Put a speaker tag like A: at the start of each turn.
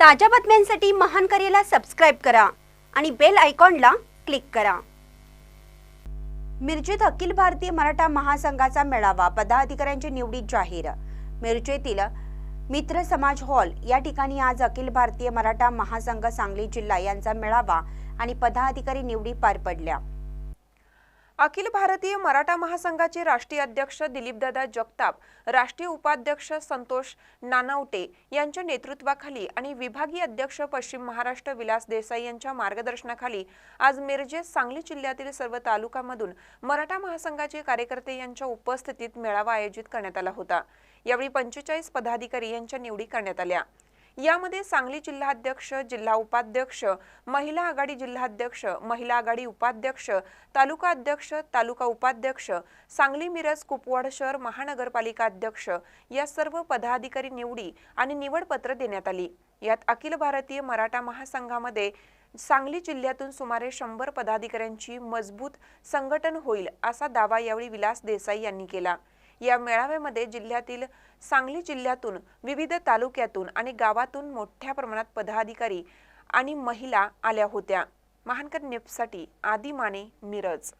A: ताज्या बातम्यांसाठी महान करेला सबस्क्राईब करा आणि बेल आयकॉनला क्लिक करा. मिरजेत अखिल भारतीय मराठा महासंघाचा मेळावा पदाधिकाऱ्यांची निवडी जाहीर. मिरजेतील मित्र समाज हॉल या ठिकाणी आज अखिल भारतीय मराठा महासंघ सांगली जिल्हा यांचा मेळावा आणि पदाधिकारी निवडी पार पडल्या.
B: अखिल भारतीय मराठा महासंघाचे राष्ट्रीय अध्यक्ष दिलीपदादा जगताप राष्ट्रीय उपाध्यक्ष संतोष नानावटे यांच्या नेतृत्वाखाली आणि विभागीय अध्यक्ष पश्चिम महाराष्ट्र विलास देसाई यांच्या मार्गदर्शनाखाली आज मिरजेत सांगली जिल्ह्यातील सर्व तालुक्यामधून मराठा महासंघाचे कार्यकर्ते यांच्या उपस्थितीत मेळावा आयोजित करण्यात आला होता. यावेळी पंचेचाळीस पदाधिकारी यांच्या निवडी करण्यात आल्या. यामध्ये सांगली जिल्हाध्यक्ष जिल्हा उपाध्यक्ष महिला आघाडी जिल्हाध्यक्ष महिला आघाडी उपाध्यक्ष तालुका अध्यक्ष तालुका उपाध्यक्ष सांगली मिरज कुपवाड शहर महानगरपालिका अध्यक्ष या सर्व पदाधिकारी निवडी आणि निवडपत्र देण्यात आली. यात अखिल भारतीय मराठा महासंघामध्ये सांगली जिल्ह्यातून सुमारे शंभर पदाधिकाऱ्यांची मजबूत संघटन होईल असा दावा यावेळी विलास देसाई यांनी केला. या मेळाव्यामध्ये जिल्ह्यातील सांगली जिल्ह्यातून विविध तालुक्यातून आणि गावातून मोठ्या प्रमाणात पदाधिकारी आणि महिला आल्या होत्या. महानकर नेपसाठी आदी माने मिरज.